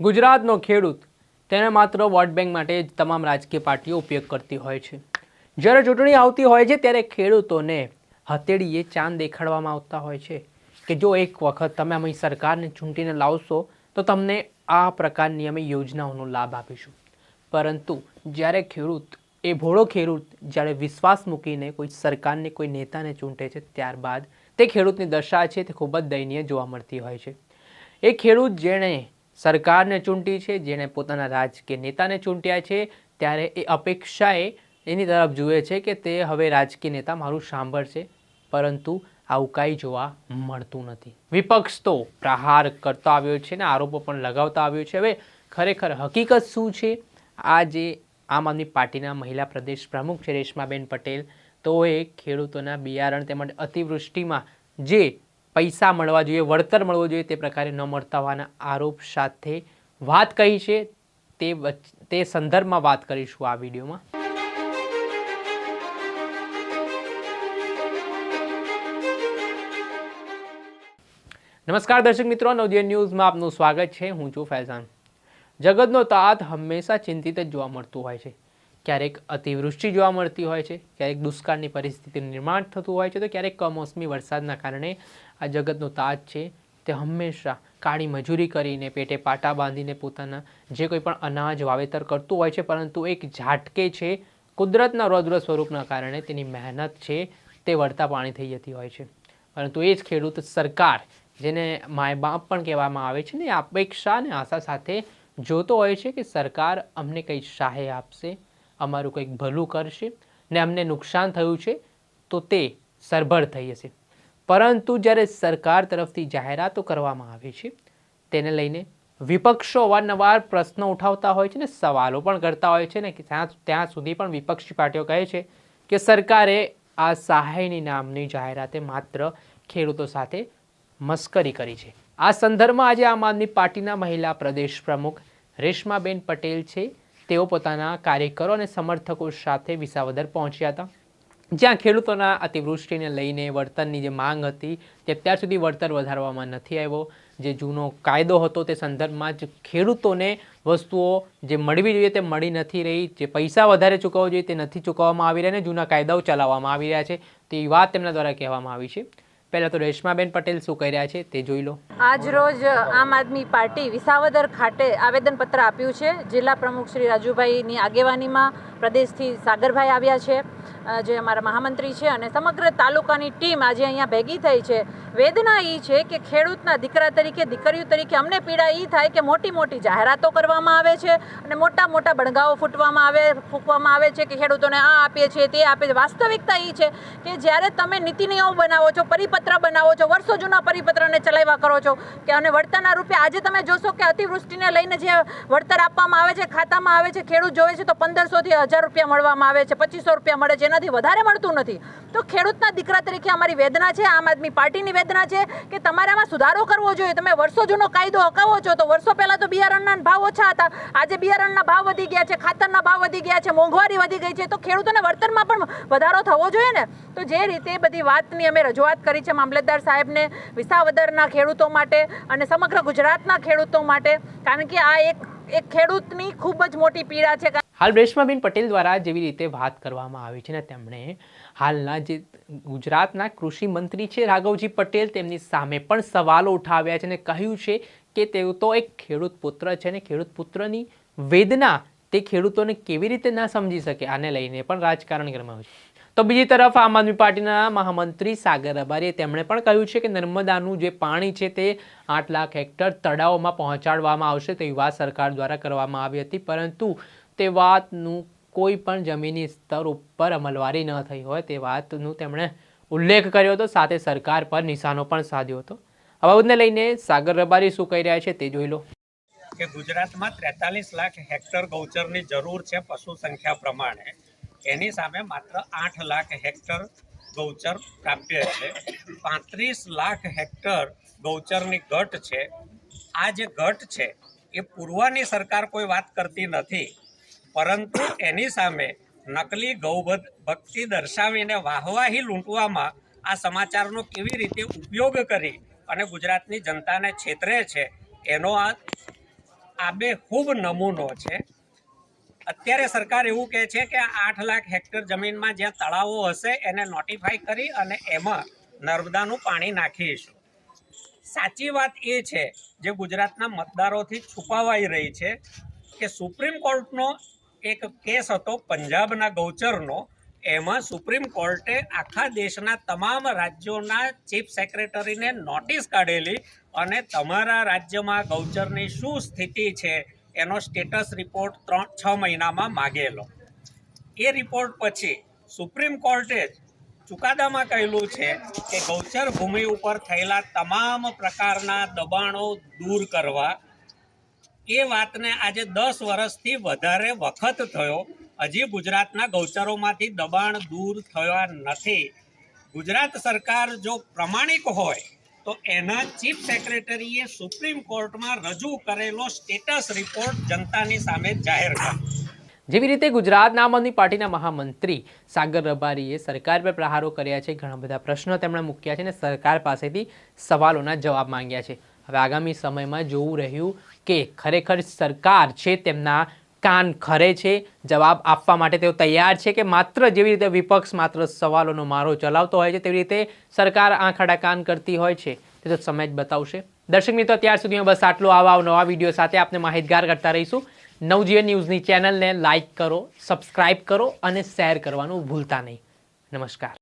ગુજરાતનો ખેડૂત તેને માત્ર વોટ બેંક માટે જ તમામ રાજકીય પાર્ટીઓ ઉપયોગ કરતી હોય છે. જ્યારે ચૂંટણી આવતી હોય છે, ત્યારે ખેડૂતોને હથેળીએ ચાંદ દેખાડવામાં આવતા હોય છે કે જો એક વખત તમે અમે સરકારને ચૂંટીને લાવશો, તો તમને આ પ્રકારની અમે યોજનાઓનો લાભ આપીશું. પરંતુ જ્યારે ખેડૂત, એ ભોળો ખેડૂત જ્યારે વિશ્વાસ મૂકીને કોઈ સરકારને, કોઈ નેતાને ચૂંટે છે, ત્યારબાદ તે ખેડૂતની દશા છે, તે ખૂબ જ દયનીય જોવા મળતી હોય છે. એ ખેડૂત જેણે સરકારને ચૂંટી છે, જેણે પોતાના રાજકીય નેતાને ચૂંટ્યા છે, ત્યારે એ અપેક્ષાએ એની તરફ જુએ છે કે તે હવે રાજકીય નેતા મારું સાંભળશે, પરંતુ આવું કાંઈ જોવા મળતું નથી. વિપક્ષ તો પ્રહાર કરતો આવ્યો છે ને આરોપો પણ લગાવતા આવ્યો છે. હવે ખરેખર હકીકત શું છે? આ જે આમ આદમી પાર્ટીના મહિલા પ્રદેશ પ્રમુખ છે રેશમાબેન પટેલ. તો એ ખેડૂતોના બિયારણ તેમજ અતિવૃષ્ટિમાં જે પૈસા મળવા જોઈએ, વળતર મળવું જોઈએ તે પ્રકારે ન મળતા હોવાના આરોપ સાથે વાત કહી છે. તે તે સંદર્ભમાં વાત કરીશું આ વિડીયોમાં. નમસ્કાર દર્શક મિત્રો, નવજીવન ન્યૂઝમાં આપનું સ્વાગત છે. હું છું ફૈઝાન. જગતનો તાત હંમેશા ચિંતિત જ જોવા મળતું હોય છે. ક્યારેક અતિવૃષ્ટિ જોવા મળતી હોય છે, ક્યારેક દુષ્કાળની પરિસ્થિતિ નિર્માણ થતું હોય છે, તો ક્યારેક કમોસમી વરસાદના કારણે આ જગતનો તાજ છે તે હંમેશા કાળી મજૂરી કરીને પેટે પાટા બાંધીને પોતાના જે કોઈ પણ અનાજ, વાવેતર કરતું હોય છે, પરંતુ એક ઝાટકે છે, કુદરતના રૌદ્ર સ્વરૂપના કારણે તેની મહેનત છે તે વળતા પાણી થઈ જતી હોય છે. પરંતુ એ જ ખેડૂત સરકાર, જેને માય બાપ પણ કહેવામાં આવે છે ને અપેક્ષા અને આશા સાથે જોતો હોય છે કે સરકાર અમને કંઈ સહાય આપશે, અમારું કંઈક ભલું કરશે ને અમને નુકસાન થયું છે, તો તે સરભર થઈ જશે. પરંતુ જ્યારે સરકાર તરફથી જાહેરાતો કરવામાં આવે છે, તેને લઈને વિપક્ષો અવારનવાર પ્રશ્નો ઉઠાવતા હોય છે ને સવાલો પણ કરતા હોય છે ને કે ત્યાં ત્યાં સુધી પણ વિપક્ષી પાર્ટીઓ કહે છે કે સરકારે આ સહાયની નામની જાહેરાતે માત્ર ખેડૂતો સાથે મસ્કરી કરી છે. આ સંદર્ભમાં આજે આમ આદમી પાર્ટીના મહિલા પ્રદેશ પ્રમુખ રેશમાબેન પટેલ છે. તેઓ પોતાના કાર્યકરો અને સમર્થકો સાથે વિસાવદર પહોંચ્યા હતા. જ્યાં ખેડૂતોના અતિવૃષ્ટિને લઈને વળતરની જે માંગ હતી તે અત્યાર સુધી વળતર વધારવામાં નથી આવ્યો. જે જૂનો કાયદો હતો તે સંદર્ભમાં જ ખેડૂતોને વસ્તુઓ જે મળવી જોઈએ તે મળી નથી રહી. જે પૈસા વધારે ચૂકવવા જોઈએ તે નથી ચૂકવવામાં આવી રહ્યા અને જૂના કાયદાઓ ચલાવવામાં આવી રહ્યા છે. તે વાત તેમના દ્વારા કહેવામાં આવી છે. પહેલાં તો રેશમાબેન પટેલ શું કહી રહ્યા છે તે જોઈ લો. આજ રોજ આમ આદમી પાર્ટી વિસાવદર ખાતે આવેદનપત્ર આપ્યું છે. જિલ્લા પ્રમુખ શ્રી રાજુભાઈની આગેવાનીમાં પ્રદેશથી સાગરભાઈ આવ્યા છે. જે અમારા મહામંત્રી છે અને સમગ્ર તાલુકાની ટીમ આજે અહીંયા ભેગી થઈ છે. વેદના એ છે કે ખેડૂતના દીકરા તરીકે, દીકરીઓ તરીકે અમને પીડા એ થાય કે મોટી મોટી જાહેરાતો કરવામાં આવે છે અને મોટા મોટા બણગાઓ ફૂટવામાં આવે, ફૂંકવામાં આવે છે કે ખેડૂતોને આ આપીએ છીએ, તે આપે છે વાસ્તવિકતા એ છે કે જ્યારે તમે નીતિ નિયમો બનાવો છો, પરિપત્ર બનાવો છો, વર્ષો જૂના પરિપત્રને ચલાવ્યા કરો છો કે અને વળતરના રૂપે આજે તમે જોશો કે અતિવૃષ્ટિને લઈને જે વળતર આપવામાં આવે છે, ખાતામાં આવે છે, ખેડૂત જોવે છે તો પંદરસોથી હજાર રૂપિયા મળવામાં આવે છે, પચીસો રૂપિયા મળે છે. એનાથી વધારે મળતું નથી. તો ખેડૂતના દીકરા તરીકે અમારી વેદના છે, આમ આદમી પાર્ટીની વેદના છે કે તમારે આમાં સુધારો કરવો જોઈએ. તમે વર્ષો જૂનો કાયદો હકાવો છો તો વર્ષો પહેલાં તો બિયારણના ભાવ ઓછા હતા. આજે બિયારણના ભાવ વધી ગયા છે, ખાતરના ભાવ વધી ગયા છે, મોંઘવારી વધી ગઈ છે. તો ખેડૂતોને વર્તનમાં પણ વધારો થવો જોઈએ ને? તો જે રીતે બધી વાતની અમે રજૂઆત કરી છે મામલતદાર સાહેબને વિસાવદરના ખેડૂતો માટે અને સમગ્ર ગુજરાતના ખેડૂતો માટે. કારણ કે આ એક એક ખેડૂતની ખૂબ જ મોટી પીડા છે. હાલ રેશમાબેન પટેલ દ્વારા જેવી રીતે વાત કરવામાં આવી છે ને તેમણે હાલના જે ગુજરાતના કૃષિ મંત્રી છે રાઘવજી પટેલ તેમની સામે પણ સવાલો ઉઠાવ્યા છે અને કહ્યું છે કે તેઓ તો એક ખેડૂત પુત્ર છે ને ખેડૂત પુત્રની વેદના તે ખેડૂતોને કેવી રીતે ના સમજી શકે આને લઈને પણ રાજકારણ ગરમાયું છે. તો બીજી તરફ આમ આદમી પાર્ટીના મહામંત્રી સાગર અબારીએ તેમણે પણ કહ્યું છે કે નર્મદાનું જે પાણી છે તે આઠ લાખ હેક્ટર તળાવોમાં પહોંચાડવામાં આવશે તેવી વાત સરકાર દ્વારા કરવામાં આવી હતી. પરંતુ તે વાતનું કોઈ પણ જમીની સ્તર ઉપર અમલવારી ન થઈ હોય તે વાતનું તેમણે ઉલ્લેખ કર્યો હતો, સાથે સરકાર પર નિશાનો પણ સાધ્યો હતો. આ બાબતને લઈને સાગર રબારી શું કહી રહ્યા છે તે જોઈ લો. કે ગુજરાતમાં ત્રેતાલીસ લાખ હેક્ટર ગૌચરની જરૂર છે પશુ સંખ્યા પ્રમાણે. એની સામે માત્ર આઠ લાખ હેક્ટર ગૌચર પ્રાપ્ય છે. પાંત્રીસ લાખ હેક્ટર ગૌચરની ઘટ છે. આ જે ઘટ છે, એ પૂર્વની સરકાર કોઈ વાત કરતી નથી. પરંતુ એની સામે નકલી ગૌબદ ભક્તિ દર્શાવીને વાહવાહી લૂંટવામાં આ સમાચારનો કેવી રીતે ઉપયોગ કરી અને ગુજરાતની જનતાને છેતરે છે, એનો આ આબેહૂબ નમૂનો છે. અત્યારે સરકાર એવું કહે છે કે આઠ લાખ હેક્ટર જમીનમાં જ્યાં તળાવો હશે, એને નોટિફાઈ કરી અને એમાં નર્મદાનું પાણી નાખીશું. સાચી વાત એ છે, જે ગુજરાતના મતદારોથી છુપાવાઈ રહી છે કે સુપ્રીમ કોર્ટનો એક કેસ હતો પંજાબના ગૌચરનો. એમાં સુપ્રીમ કોર્ટે આખા દેશના તમામ રાજ્યોના ચીફ સેક્રેટરીને નોટિસ કાઢેલી અને તમારા રાજ્યમાં ગૌચરની શું સ્થિતિ છે એનો સ્ટેટસ રિપોર્ટ ત્રણ છ મહિનામાં માગેલો. એ રિપોર્ટ પછી સુપ્રીમ કોર્ટે જ ચુકાદામાં કહેલું છે કે ગૌચર ભૂમિ ઉપર થયેલા તમામ પ્રકારના દબાણો દૂર કરવા એ વાતને આજે દસ વર્ષથી વધારે વખત થયો. હજી ગુજરાતના ગૌચરોમાંથી દબાણ દૂર થયા નથી. ગુજરાત સરકાર જો પ્રમાણિક હોય, તો એના ચીફ સેક્રેટરીએ સુપ્રીમ કોર્ટમાં રજૂ કરેલો સ્ટેટસ રિપોર્ટ જનતાની સામે જાહેર કર્યો. જેવી રીતે ગુજરાતના આમ આદમી પાર્ટીના મહામંત્રી સાગર રબારીએ સરકાર પર પ્રહારો કર્યા છે, ઘણા બધા પ્રશ્નો તેમણે મૂક્યા છે અને સરકાર પાસેથી સવાલોના જવાબ માંગ્યા છે. હવે આગામી સમયમાં જોવું રહ્યું કે ખરેખર સરકાર છે તેમના કાન ખરે છે, જવાબ આપવા માટે તેઓ તૈયાર છે કે માત્ર જેવી રીતે વિપક્ષ માત્ર સવાલોનો મારો ચલાવતો હોય છે, તેવી રીતે સરકાર આંખાડા કાન કરતી હોય છે. તે તો સમય જ બતાવશે. દર્શક મિત્રો ત્યાર સુધીમાં બસ આટલું આવા નવા વીડિયો સાથે આપને માહિતગાર કરતા રહીશું. નવજીવન ન્યૂઝની ચેનલને લાઇક કરો, સબસ્ક્રાઇબ કરો અને શેર કરવાનું ભૂલતા નહીં. નમસ્કાર.